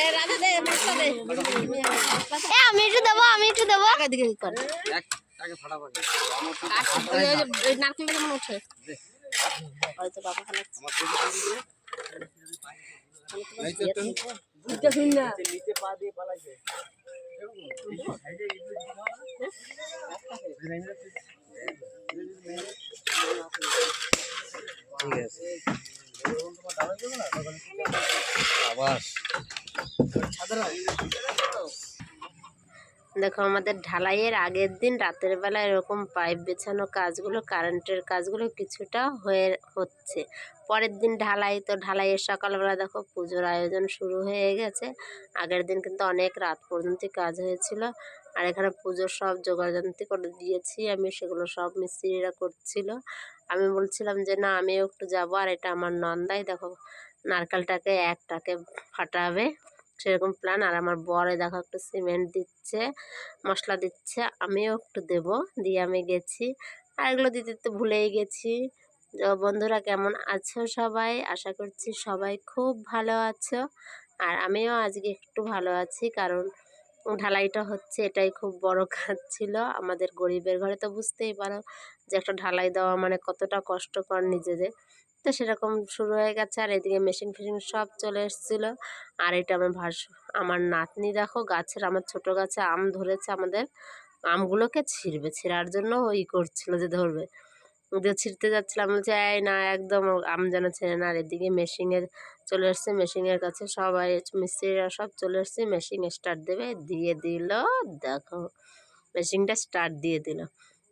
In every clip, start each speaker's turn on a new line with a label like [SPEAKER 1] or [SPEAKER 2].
[SPEAKER 1] এ আমি একটু দেবো আমি একটু দেবো।
[SPEAKER 2] আছে। আবার।
[SPEAKER 3] দেখো, আমাদের ঢালাইয়ের আগের দিন রাতের বেলা এরকম পাইপ বেছানো কাজগুলো, কারেন্টের কাজগুলো কিছুটা হয়ে হচ্ছে। পরের দিন ঢালাই, তো ঢালাইয়ের সকালবেলা দেখো, পুজোর আয়োজন শুরু হয়ে গেছে। আগের দিন কিন্তু অনেক রাত পর্যন্ত কাজ হয়েছিল। আর এখানে পুজোর সব জোগাড়যন্ত্রী করে দিয়েছি আমি, সেগুলো সব মিস্ত্রিরা করছিল। আমি বলছিলাম যে, না, আমিও একটু যাব, আর এটা আমার নন্দাই, দেখো, নারকেলটাকে একটাকে ফাটাবে। সেরকম প্ল্যান আর আমার বরে দেখো একটু সিমেন্ট দিচ্ছে, মশলা দিচ্ছে, আমিও একটু দেব। দিয়ে আমি গেছি। আর এগুলো দিতে তো ভুলেই গেছি। বন্ধুরা কেমন আছো সবাই? আশা করছি সবাই খুব ভালো আছো। আর আমিও আজকে একটু ভালো আছি, কারণ ঢালাইটা হচ্ছে, এটাই খুব বড় কাজ ছিল। আমাদের গরিবের ঘরে তো বুঝতেই পারো যে একটা ঢালাই দেওয়া মানে কতটা কষ্টকর নিজেদের। তো সেরকম শুরু হয়ে গেছে আর এদিকে মেশিন ফেশিন সব চলে এসেছিল। আর এটা আমার ভাস, আমার নাতনি দেখো গাছের, আমার ছোট গাছে আম ধরেছে আমাদের। আমগুলোকে ছিঁড়বে, ছিঁড়ার জন্য ওই করছিল যে ধরবে। যে ছিঁড়তে যাচ্ছিলাম বলছে, এই না, একদম আম যেন ছেড়ে না। আর এদিকে মেশিনের চলে এসছে মেশিনের কাছে সবাই, মিস্ত্রিরা সব চলে এসছে মেশিন স্টার্ট দেবে, দিয়ে দিল, দেখো মেশিনটা স্টার্ট দিয়ে দিল।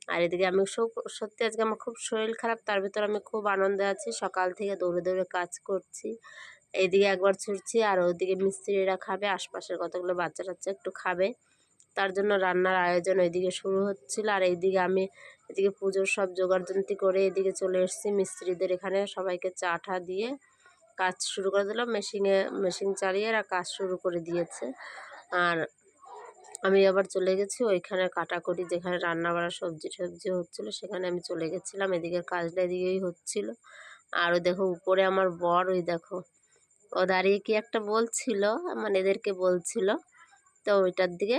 [SPEAKER 3] আর এদিকে আমি সব- সত্যি আজকে আমার খুব শরীর খারাপ, তার ভিতর আমি খুব আনন্দে আছি, সকাল থেকে দৌড়ে দৌড়ে কাজ করছি। এইদিকে একবার ছুটছি, আর ওইদিকে মিস্ত্রিরা খাবে, আশপাশের কতগুলো বাচ্চা টাচ্চা একটু খাবে। তার জন্য রান্নার আয়োজন ওইদিকে শুরু হচ্ছিল, আর এইদিকে আমি এদিকে পুজোর সব জোগাড়যন্ত্রী করে এদিকে চলে এসেছি মিস্ত্রিদের এখানে সবাইকে চা ঠা দিয়ে কাজ শুরু করে দিলাম। মেশিনে, মেশিন চালিয়ে এরা কাজ শুরু করে দিয়েছে। আর আমি আবার চলে গেছি ওইখানে কাটাকুটি যেখানে রান্না বাড়া সবজি সবজি হচ্ছিল, সেখানে আমি চলে গেছিলাম। এদিকের কাজটা এদিকেই হচ্ছিল। আর ওই দেখো উপরে আমার বর, ওই দেখো। ও দাঁড়িয়ে কি একটা বলছিল মানে এদেরকে বলছিল। তো ওইটার দিকে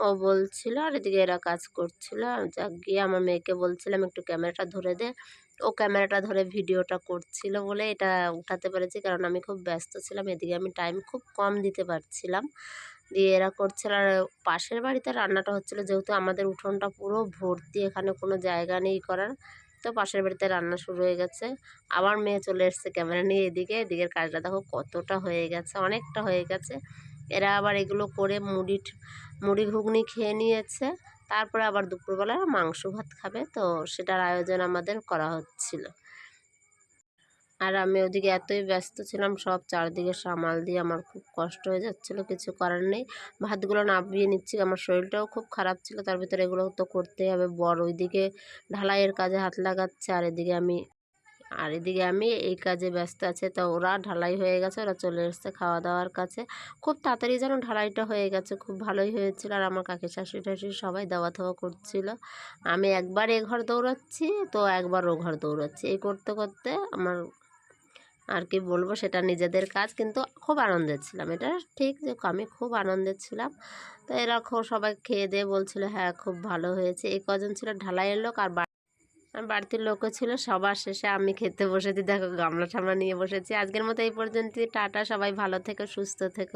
[SPEAKER 3] ও- বলছিল আর এদিকে এরা কাজ করছিল। যা গিয়ে আমার মেয়েকে বলছিলাম, একটু ক্যামেরাটা ধরে দে। ও ক্যামেরাটা ধরে ভিডিওটা করছিল বলে এটা উঠাতে পেরেছি কারণ আমি খুব ব্যস্ত ছিলাম, এদিকে আমি টাইম খুব কম দিতে পারছিলাম। দিয়ে এরা করছিল আর পাশের বাড়িতে রান্নাটা হচ্ছিল, যেহেতু আমাদের উঠোনটা পুরো ভর্তি, এখানে কোনো জায়গা নেই করার, তো পাশের বাড়িতে রান্না শুরু হয়ে গেছে। আবার মেয়ে চলে এসছে ক্যামেরা নিয়ে এদিকে, এদিকের কাজটা দেখো কতটা হয়ে গেছে, অনেকটা হয়ে গেছে। এরা আবার এগুলো করে মুড়ি মুড়ি ঘুগনি খেয়ে নিয়েছে। তারপরে আবার দুপুরবেলা মাংস ভাত খাবে, তো সেটার আয়োজন আমাদের করা হচ্ছিল। আর আমি ওদিকে এতই ব্যস্ত ছিলাম, সব চারদিকে সামাল দিয়ে আমার খুব কষ্ট হয়ে যাচ্ছিল, কিছু করার নেই। ভাতগুলো নামিয়ে নিচ্ছি, আমার শরীরটাও খুব খারাপ ছিল, তার ভিতরে এগুলো তো করতেই হবে। বড় ওইদিকে ঢালাইয়ের কাজে হাত লাগাচ্ছে, আর এদিকে আমি আর এদিকে আমি এই কাজে ব্যস্ত আছে, তো ওরা ঢালাই হয়ে গেছে, ওরা চলে এসছে খাওয়া দাওয়ার কাছে। খুব তাড়াতাড়ি যেন ঢালাইটা হয়ে গেছে, খুব ভালোই হয়েছিল। আর আমার কাকি শাশুড়ি টাশুড়ি সবাই দাওয়া থাওয়া করছিল। আমি একবার এ ঘর দৌড়াচ্ছি, তো একবার ও ঘর দৌড়াচ্ছি। এই করতে করতে আমার আর কি বলব, সেটা নিজেদের কাজ, কিন্তু খুব আনন্দের ছিলাম। এটা ঠিক যে আমি খুব আনন্দের ছিলাম। তো এরা খুব সবাই খেয়ে দিয়ে বলছিল হ্যাঁ খুব ভালো হয়েছে। এই কজন ছিল ঢালাইয়ের লোক আর বাড়তির লোকও ছিল, সবার শেষে আমি খেতে বসেছি। দেখো গামলা ঠামলা নিয়ে বসেছি। আজকের মতো এই পর্যন্ত টাটা, সবাই ভালো থেকো, সুস্থ থেকো।